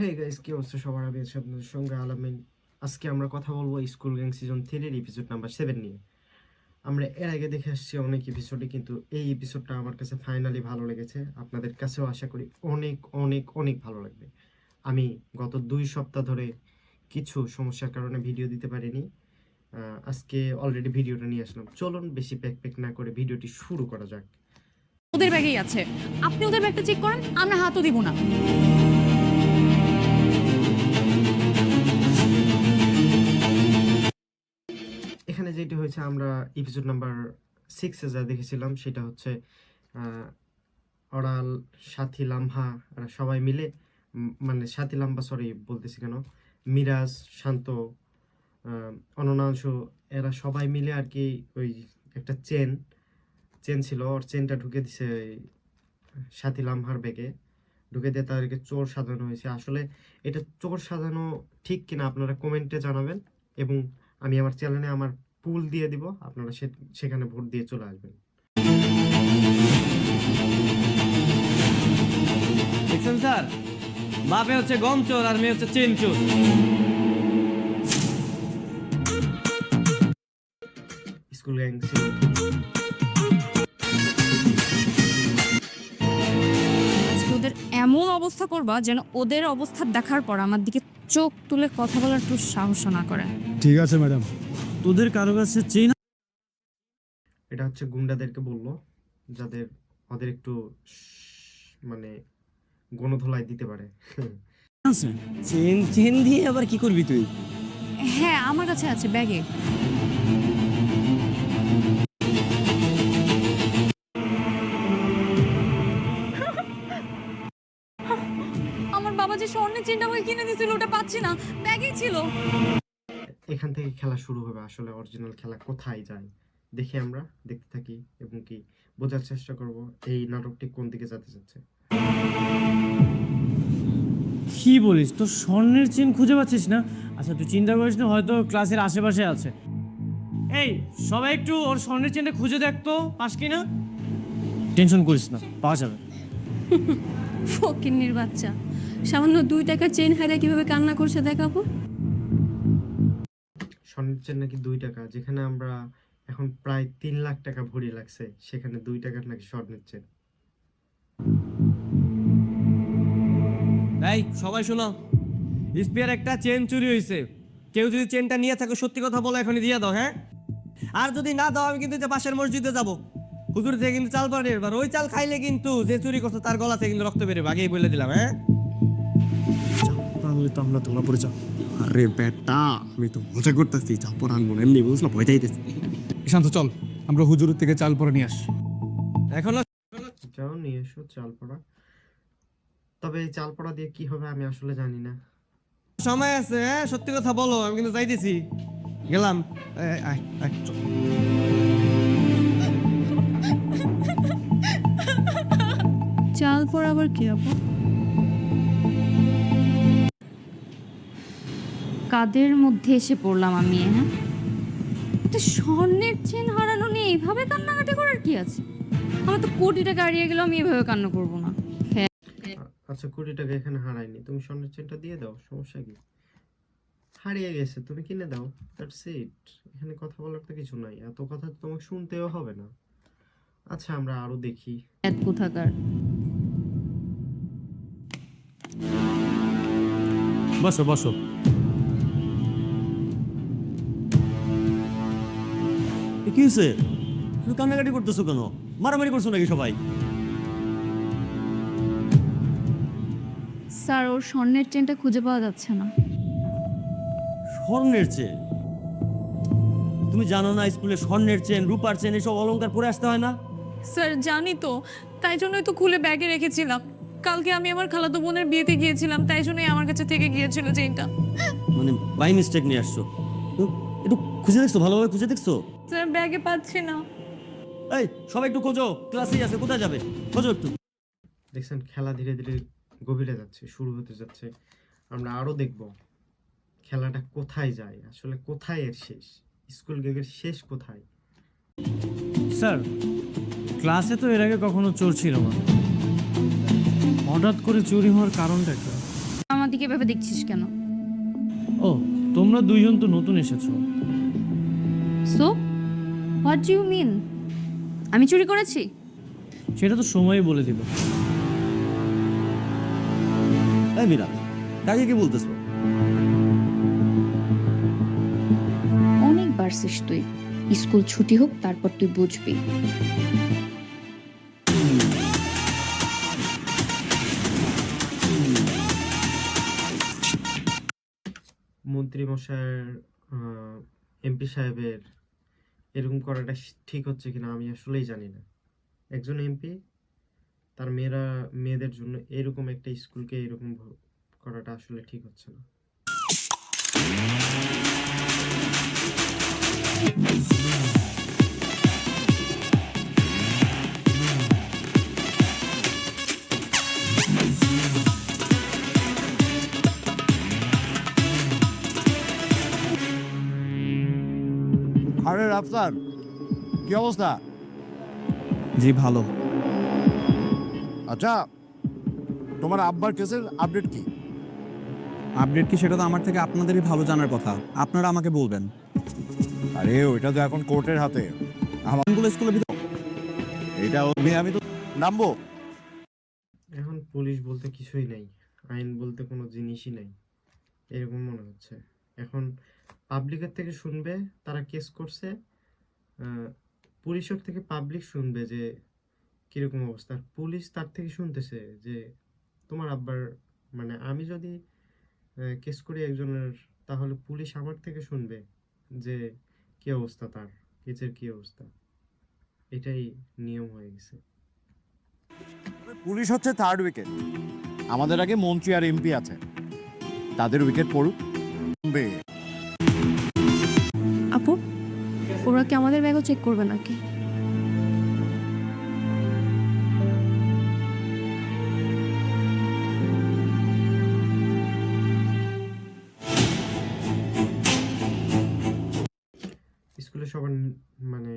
Hey guys কি অবস্থা? সবার আমি আছি আপনাদের সঙ্গে আলামিন। আজকে আমরা কথা বলব স্কুল গ্যাং সিজন থ্রির এপিসোড নাম্বার সেভেন নিয়ে। আমরা এর আগে দেখে আসছি অনেক এপিসোডে কিন্তু এই এপিসোডটা আমার কাছে ফাইনালি ভালো লেগেছে। আপনাদের কাছেও আশা করি অনেক অনেক অনেক ভালো লাগবে। আমি গত দুই সপ্তাহ ধরে কিছু সমস্যার কারণে ভিডিও দিতে পারিনি। আজকে অলরেডি ভিডিওটা নিয়ে আসলাম। চলুন বেশি প্যাক প্যাক না করে ভিডিওটি শুরু করা যাক। ওদের ব্যাগেই আছে। আপনি ওদের ব্যাগটা চেক করেন, আমরা হাতও দিব না। যেটি হয়েছে আমরা এপিসোড নাম্বার সিক্সে যা দেখেছিলাম সেটা হচ্ছে অরাল সাথী লাম্হা সবাই মিলে মানে সাথী লাম্বা সরি বলতেছি কেন মিরাজ শান্ত আহ, অননাংশু এরা সবাই মিলে আর কি ওই একটা চেন চেন ছিল ওর চেনটা ঢুকে দিছে সাথী লাম্হার ব্যাগে ঢুকে দিয়ে তাদেরকে চোর সাজানো হয়েছে। আসলে এটা চোর সাজানো ঠিক কিনা আপনারা কমেন্টে জানাবেন এবং আমি আমার চ্যানেলে আমার পুল দিয়ে দিব আপনারা সে- সেখানে ভোট দিয়ে চলে আসবেন। দেখছেন স্যার? বাপে হচ্ছে গম চোর আর মেয়ে হচ্ছে চেন চোর স্কুল গ্যাং ওদের এমন অবস্থা করবা যেন ওদের অবস্থা দেখার পর আমার দিকে চোখ তুলে কথা বলার একটু সাহস না করে। ঠিক আছে ম্যাডাম। তোদের কারও কাছে চেন এটা হচ্ছে গুন্ডাদেরকে বলল যাদের ওদের একটু মানে গণধোলাই দিতে পারে। আছে চেন চেন দিয়ে আবার কি করবি তুই? হ্যাঁ আমার কাছে আছে ব্যাগে। আমার বাবা যে স্বর্ণের চেনটা আমাকে কিনে দিয়েছিল ওটা পাচ্ছি না। ব্যাগেই ছিল। এখান থেকে খেলা শুরু হবে আসলে অরিজিনাল খেলা কোথায় যায় দেখি আমরা দেখতে থাকি এবং কি বোঝার চেষ্টা করব এই নাটকটি কোন দিকে যেতে যাচ্ছে। কি বলিস? তোর স্বর্ণের চেন খুঁজে পাচ্ছিস না? আচ্ছা তুই চিন্তা করিস না হয়তো ক্লাসের আশেপাশে আছে। এই সবাই একটু ওর স্বর্ণের চেনটা খুঁজে দেখ তো পাস কি না টেনশন করিস না পাওয়া যাবে। ফকিন্নির বাচ্চা সামান্য দুই টাকার চেন হারিয়ে কীভাবে কান্না করছে দেখাবো? স্বর্ণের চেন নাকি দুই টাকা যেখানে আমরা এখন প্রায় তিন লাখ টাকা ভরি লাগছে সেখানে দুই টাকার নাকি স্বর্ণের চেন। এই সবাই শোনো। স্পিয়ার একটা চেন চুরি হয়েছে কেউ যদি চেনটা নিয়ে থাকে সত্যি কথা বলো এখনই দিয়ে দাও হ্যাঁ? আর যদি না দাও আমি কিন্তু যে পাশের মসজিদে যাব। হুজুর থেকে কিন্তু চাল পারে এবার ওই চাল খাইলে কিন্তু যে চুরি করছে তার গলা থেকে কিন্তু রক্ত বেরোবে। আগেই বলে দিলাম হ্যাঁ? তাহলে তো আমরা তোলা পড়ে যাও আরে বেটা আমি তো মজা করতেছি চাল চাপর আনব না, এমনি বুঝলো ভয় যাইতেছি শান্ত চল আমরা হুজুরের থেকে চাল পরে নিয়ে আসি। এখনও যাও নিয়ে এসো চাল পড়া। তবে এই চাল পড়া দিয়ে কি হবে আমি আসলে জানি না। সময় আছে হ্যাঁ সত্যি কথা বলো আমি কিন্তু যাইতেছি। গেলাম। আয়, আয়, চল। চাল পর আবার কি আপু? কাদের মধ্যে এসে পড়লাম আমি হ্যাঁ? তো স্বর্ণের চেন হারানো নিয়ে এইভাবে কান্নাকাটি করার কি আছে? আমার তো কোটি টাকা হারিয়ে গেলেও আমি এভাবে কান্না করব না। আচ্ছা কোটি টাকা এখানে হারায়নি। তুমি স্বর্ণের চেনটা দিয়ে দাও সমস্যা কি? হারিয়ে গেছে তুমি কিনে দাও। দ্যাটস ইট এখানে কথা বলার তো কিছু নাই। এত কথা তোমাকে শুনতেও হবে না। আচ্ছা আমরা আরও দেখি। এক কোথাকার? বসো বসো। কি হয়েছে তুমি কান্নাকাটি করতেছো কেন? মারামারি করছ নাকি সবাই? স্যার ওর স্বর্ণের চেনটা খুঁজে পাওয়া যাচ্ছে না। স্বর্ণের চেন? তুমি জানো না স্কুলে স্বর্ণের চেন রূপার চেন এসব অলংকার পরে আসতে হয় না? স্যার জানি তো। তাই জন্যই তো খুলে ব্যাগে রেখেছিলাম। কালকে আমি আমার খালাতো বোনের বিয়েতে গিয়েছিলাম তাই জন্যই আমার কাছে থেকে গিয়েছিল চেনটা। মানে বাই মিস্টেক নিয়ে আসছো। একটু খুঁজে দেখছ ভালোভাবে খুঁজে দেখছ? স্যার ব্যাগে পাচ্ছি না। এই সবাই একটু খোঁজো। ক্লাসেই আছে কোথায় যাবে? খোঁজো একটু। দেখছেন খেলা ধীরে ধীরে গভীরে যাচ্ছে শুরু হতে যাচ্ছে। আমরা আরও দেখব খেলাটা কোথায় যায় আসলে কোথায় এর শেষ? স্কুল গেগের শেষ কোথায়? স্যার ক্লাসে তো এর আগে কখনো চোর ছিল না। হঠাৎ করে চুরি হওয়ার কারণটা কি? আমার দিকে এভাবে দেখছিস কেন? ও তোমরা দুইজন তো নতুন এসেছ। সো হোয়াট ইউ মিন আমি চুরি করেছি? সেটা তো সময়ই বলে দিব এই মিরা কাকে কি বলতেছো? অনেক বাড়ছিস তুই। স্কুল ছুটি হোক তারপর তুই বুঝবি। মন্ত্রী মশাইয়ের এমপি সাহেবের এরকম করাটা ঠিক হচ্ছে কিনা আমি আসলেই জানি না। একজন এমপি, তার মেয়েরা, মেয়েদের জন্য এরকম একটা স্কুলকে এরকম করাটা আসলে ঠিক হচ্ছে না। আরে রাফসান কি অবস্থা? জি ভালো। আচ্ছা তোমার আব্বার কেসের আপডেট কি? আপডেট কি সেটা তো আমার থেকে আপনাদেরই ভালো জানার কথা। আপনারা আমাকে বলবেন। আরে ওইটা তো এখন কোর্টের হাতে। আমগুলো স্কুলের ভিতর এটা আমি আমি তো নামবো? এখন পুলিশ বলতে কিছুই নেই। আইন বলতে কোনো জিনিসই নেই। এরকম মনে হচ্ছে। এখন পাবলিকের থেকে শুনবে, তারা কেস করছে পুলিশের থেকে পাবলিক শুনবে যে কীরকম অবস্থা। পুলিশ তার থেকে শুনতেছে যে তোমার আব্বার মানে আমি যদি কেস করি একজনের, তাহলে পুলিশ আমার থেকে শুনবে যে কি অবস্থা তার, কেসের কি অবস্থা। এটাই নিয়ম হয়ে গেছে। পুলিশ হচ্ছে থার্ড উইকেট আমাদের আগে মন্ত্রী আর এমপি আছে। তাদের উইকেট পড়ুক। আপু? ওরা কি আমাদের ব্যাগও চেক করবে নাকি? স্কুলে সবার মানে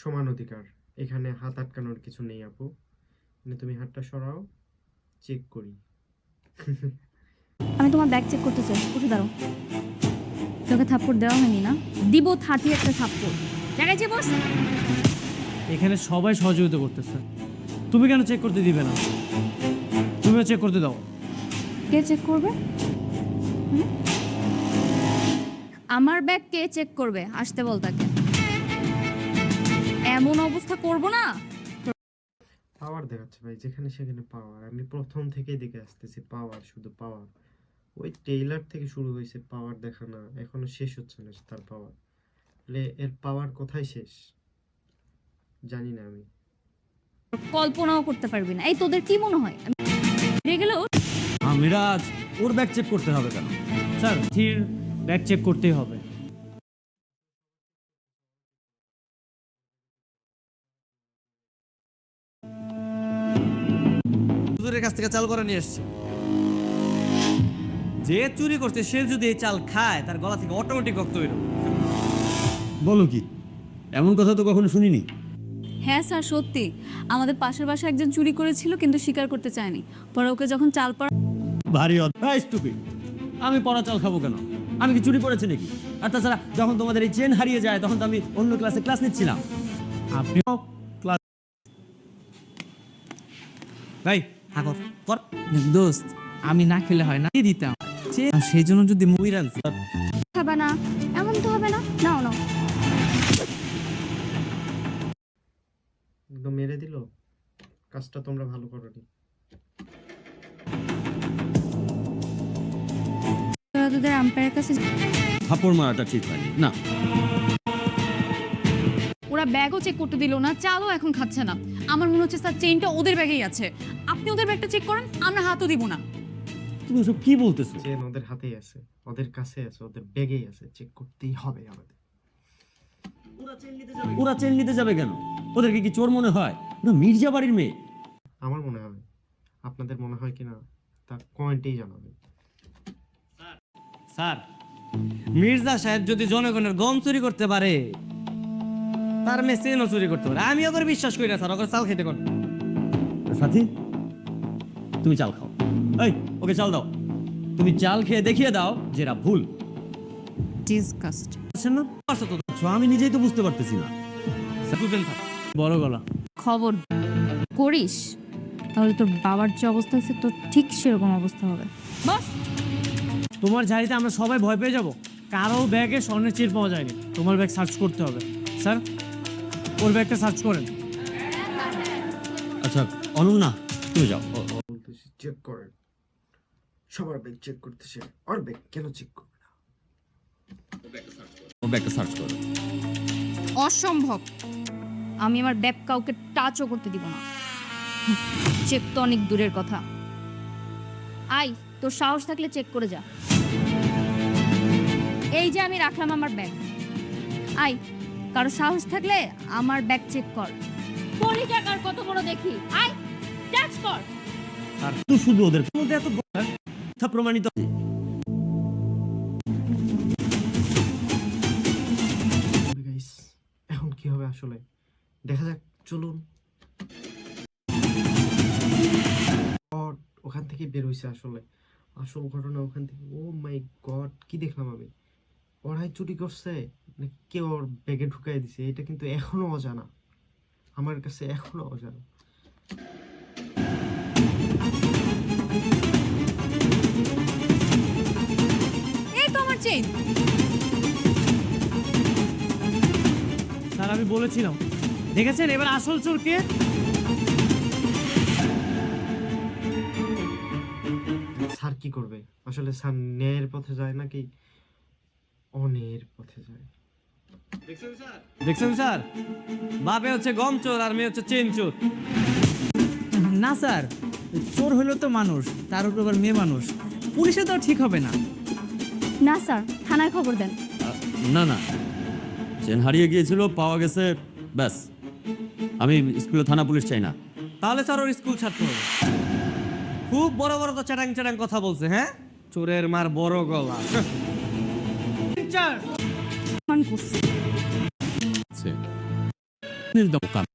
সমান অধিকার। এখানে হাত আটকানোর কিছু নেই আপু। মানে তুমি হাতটা সরাও চেক করি। আমি তোমার ব্যাগ চেক করতে চাই। উঠে দাঁড়ো তোকে থাপ্পড় দেওয়া হয়নি না? দিব থার্টি একটা থাপ্পড়। জায়গায় যে বস। এখানে সবাই সহযোগিতা করতেছে। তুমি কেন চেক করতে দিবে না? তুমিও চেক করতে দাও। কে চেক করবে? আমার ব্যাগ কে চেক করবে? আসতে বল তাকে। এমন অবস্থা করব না। পাওয়ার দেখাচ্ছে ভাই যেখানে সেখানে পাওয়ার আমি প্রথম থেকেই দেখে আসতেছি পাওয়ার শুধু পাওয়ার ওই টেইলার থেকে শুরু হয়েছে পাওয়ার দেখানো এখনও শেষ হচ্ছে না তার পাওয়ার তাহলে এর পাওয়ার কোথায় শেষ? জানি না আমি। কল্পনাও করতে পারবি না। এই তোদের কি মনে হয়? আমি বেরিয়ে গেলেও মিরাজ ওর ব্যাগ চেক করতে হবে কেন? স্যার থির ব্যাগ চেক করতেই হবে। হুজুরের কাছ থেকে চাল করে নিয়ে এসছি। যে চুরি করছে সে যদি এই চাল খায় তার গলা থেকে অটোমেটিক রক্ত বেরোবে। বলো কি? এমন কথা তো কখনো শুনিনি। হ্যাঁ স্যার সত্যি। আমাদের পাশের বাসায় একজন চুরি করেছিল কিন্তু স্বীকার করতে চায়নি। পরে ওকে যখন চাল পাড়া ভারী স্টুপিড আমি পড়া চাল খাব কেন? আমি কি চুরি করেছি নাকি? আর তাছাড়া যখন তোমাদের এই চেন হারিয়ে যায় তখন তো আমি অন্য ক্লাসে ক্লাস নিচ্ছিলাম। আপনিও ক্লাস ভাই হাকর কর দোস্ত আমি না খেলে হয় না। দিয়ে দিতাম? সে- সেই জন্য যদি মুভি স্যার খাবে না। এমন তো হবে না। নাও নাও। একদম মেরে দিল। কাজটা তোমরা ভালো করোনি। তোদের আম্পায়ারের কাছে থাপড় মারাটা ঠিক হয়নি। না। ওরা ব্যাগও চেক করতে দিল না চালও এখন খাচ্ছে না। আমার মনে হচ্ছে স্যার চেইনটা ওদের ব্যাগেই আছে। আপনি ওদের ব্যাগটা চেক করেন আমরা হাতও দিব না। তুমি সব কি বলতেছো? চেন ওদের হাতেই আছে ওদের কাছে আছে ওদের ব্যাগেই আছে চেক করতেই হবে আমাদের। ওরা চেন নিতে যাবে কেন? ওদেরকে কি চোর মনে হয়? ওরা মির্জা বাড়ির মেয়ে। আমার মনে হয় আপনাদের মনে হয় কিনা তা কমেন্টেই জানাবেন। স্যার। মির্জা সাহেব যদি জনগণের গম চুরি করতে পারে তার মেয়ে চেনও চুরি করতে পারে। আমি ওদের বিশ্বাস করি না স্যার ওকে চাল খেতে কোন সাথী তুমি চাল খাও। এই ওকে চাল দাও। তুমি চাল খেয়ে দেখিয়ে দাও যেটা ভুল। ডিসকাস্ট আছেন না? তো দেখছ, আমি নিজেই তো বুঝতে পারতেছি না। বুঝলেন স্যার বড় গলা। খবর করিস? তাহলে তোর বাবার যে অবস্থা আছে তোর ঠিক সেরকম অবস্থা হবে। বস। তোমার ঝাড়িতে আমরা সবাই ভয় পেয়ে যাব। কারও ব্যাগে স্বর্ণের চির পাওয়া যায়নি। তোমার ব্যাগ সার্চ করতে হবে। স্যার ওর ব্যাগটা সার্চ করেন। আচ্ছা অনন্যা তুমি যাও। ও- ও- বলতেছি চেক করেন। সবার ব্যাগ চেক করতেছে আর ব্যাগ কেন চেক করবে না? ও ব্যাগটা সার্চ করো। অসম্ভব। আমি আমার ব্যাগ কাউকে টাচও করতে দিব না। চেক তো অনেক দূরের কথা। আই তোর সাহস থাকলে চেক করে যা। এই যে আমি রাখলাম আমার ব্যাগ। আই কারও সাহস থাকলে আমার ব্যাগ চেক কর। পরি টাকার কত বড় দেখি। আই টাচ কর। আর তুই শুধু ওদের মধ্যে এত ব- মিথ্যা প্রমাণিত এখন কি হবে আসলে? দেখা যাক, চলুন। ওখান থেকে বের হইছে আসলে। আসল ঘটনা ওখান থেকে ও মাই গড কি দেখলাম আমি? ওরাই চুরি করছে কেউ ওর ব্যাগে ঢুকাই দিছে? এটা কিন্তু এখনও অজানা। আমার কাছে এখনও অজানা। চেন স্যার আমি বলেছিলাম। দেখেছেন? এবার আসল চোর কে স্যার কি করবে? আসলে স্যার ন্যায়ের পথে যায় নাকি অন্যের পথে যায়? দেখছেন স্যার? বাপে হচ্ছে গম চোর আর মেয়ে হচ্ছে চেন চোর। না স্যার চোর হলো তো মানুষ তার উপর আবার মেয়ে মানুষ। পুলিশে তো ঠিক হবে না। না স্যার। থানায় খবর দেন। না না। চেন হারিয়ে গিয়েছিল পাওয়া গেছে ব্যাস। আমি স্কুলে থানা পুলিশ চাই না। তাহলে স্যার ওর স্কুল ছাড়তে হবে। খুব বড় বড় তো চ্যাটাং চ্যাটাং কথা বলছে হ্যাঁ? চোরের মার বড় গলা।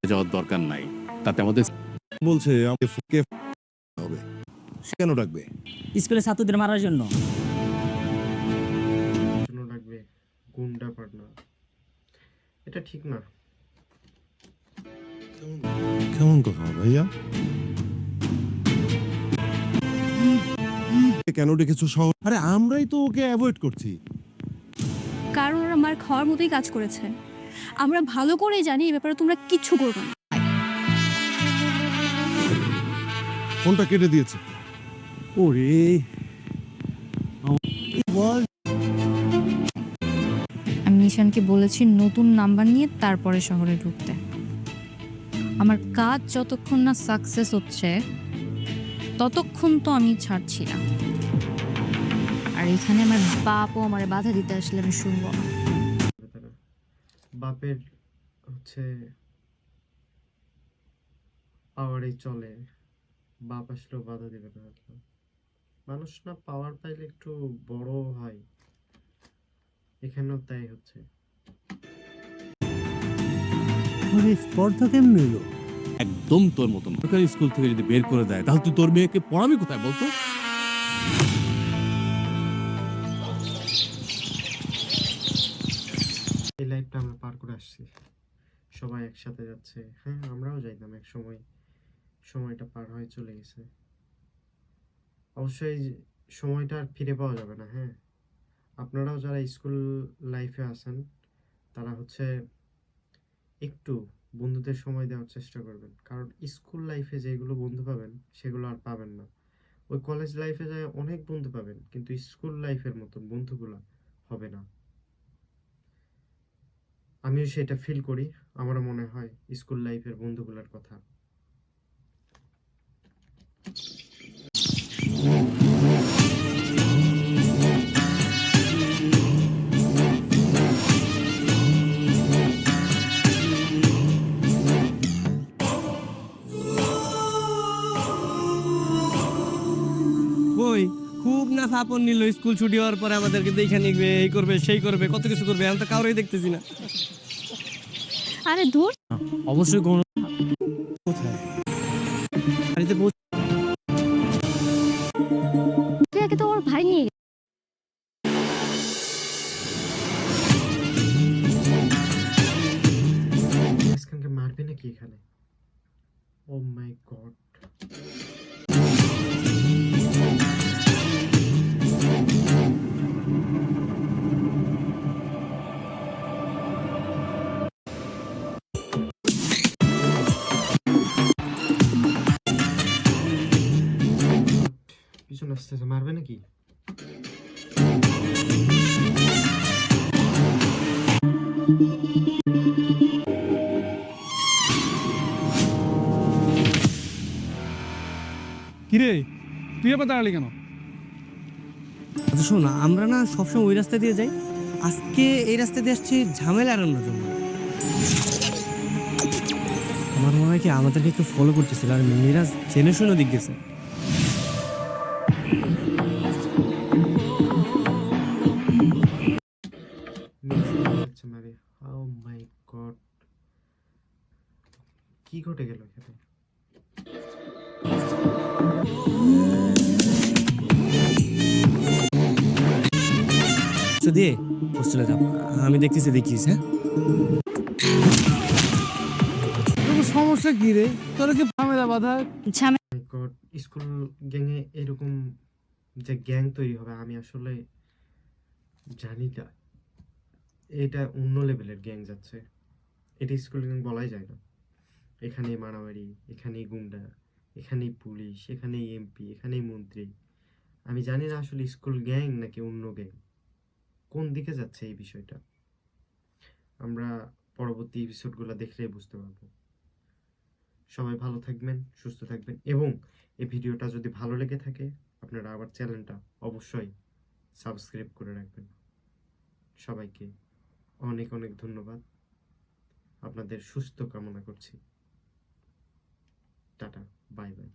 যাওয়ার দরকার নাই। তাতে আমাদের বলছে আমাকে হবে। কেন ডাকবে? স্কুলে ছাত্রদের মারার জন্য। গুন্ডা পাটনা এটা ঠিক না। কেমন কথা ভাইয়া? কেন ডেকেছো শহর? আরে আমরাই তো ওকে অ্যাভয়েড করছি। কারণ ওরা মার খাওয়ার মতোই কাজ করেছে। আমরা ভালো করেই জানি এই ব্যাপারে তোমরা কিচ্ছু করবে না। ফোনটা কেটে দিয়েছে। ওরে আমি নিশানকে বলেছি নতুন নাম্বার নিয়ে তারপরে শহরে ঢুকতে। আমার কাজ যতক্ষণ না সাকসেস হচ্ছে, ততক্ষণ তো আমি ছাড়ছি না। আর এখানে আমার বাপও আমার বাধা দিতে আসলে আমি শুনব না। বাপের হচ্ছে পাওয়ারে চলে, বাপ আসলেও বাধা দেবে না। মানুষ না পাওয়ার পাইলে একটু বড় হয়। এখানেও তাই হচ্ছে। স্পর্ধা কেমন এলো একদম তোর মতো সরকারি স্কুল থেকে যদি বের করে দেয় তাহলে তুই তোর মেয়েকে পড়াবি কোথায় বলতো? এই লাইফটা আমরা পার করে আসছি। সবাই একসাথে যাচ্ছে। হ্যাঁ আমরাও যাইতাম এক সময়। সময়টা পার হয়ে চলে গেছে। অবশ্যই সময়টা আর ফিরে পাওয়া যাবে না হ্যাঁ। আপনারাও যারা স্কুল লাইফে আছেন তারা হচ্ছে একটু বন্ধুদের সময় দেওয়ার চেষ্টা করবেন। কারণ স্কুল লাইফে যেগুলো বন্ধু পাবেন, সেগুলো আর পাবেন না। ওই কলেজ লাইফে যায় অনেক বন্ধু পাবেন, কিন্তু স্কুল লাইফের মতন বন্ধুগুলো হবে না। আমিও সেটা ফিল করি, আমারও মনে হয় স্কুল লাইফের বন্ধুগুলোর কথা। আপন নিল স্কুল ছুটি হওয়ার পরে আমাদেরকে দেখে নিবে এই করবে সেই করবে কত কিছু করবে আমি তো কাউরেই দেখতেছি না। আরে ধুর। অবশ্যই গণ তো ভাই মারবে নাকি এখানে? Oh ও মাই কিরে তুই আবার দাঁড়ালি কেন? আচ্ছা শোন আমরা না সবসময় ওই রাস্তা দিয়ে যাই। আজকে এই রাস্তা দিয়ে আসছি ঝামেলা এড়ানোর জন্য। আমার মনে হয় কি আমাদেরকে একটু ফলো করতেছিল আর মিরাজ জেনে শুনে দিক গেছে। মাই গড কি ঘটে গেল এখানে? দিয়ে হোস্টেলে যাব আমি দেখতেছি দেখিস হ্যাঁ? সমস্যা কি রে? তোর কি ঝামেলা বাধা? স্কুল গ্যাংয়ে এরকম যে গ্যাং তৈরি হবে আমি আসলে জানি না। এটা অন্য লেভেলের গ্যাং যাচ্ছে। এটা স্কুল গ্যাং বলাই যায় না। এখানে মারামারি এখানেই গুন্ডা। এখানেই পুলিশ, এখানেই এমপি, এখানেই মন্ত্রী। আমি জানি না আসলে স্কুল গ্যাং নাকি অন্য গ্যাং। কোন দিকে যাচ্ছে এই বিষয়টা? আমরা পরবর্তী এপিসোডগুলো দেখলেই বুঝতে পারব। সবাই ভালো থাকবেন, সুস্থ থাকবেন এবং এই ভিডিওটা যদি ভালো লেগে থাকে, আপনারা আবার চ্যানেলটা অবশ্যই সাবস্ক্রাইব করে রাখবেন। সবাইকে অনেক অনেক ধন্যবাদ। আপনাদের সুস্থ কামনা করছি। টাটা। Bye bye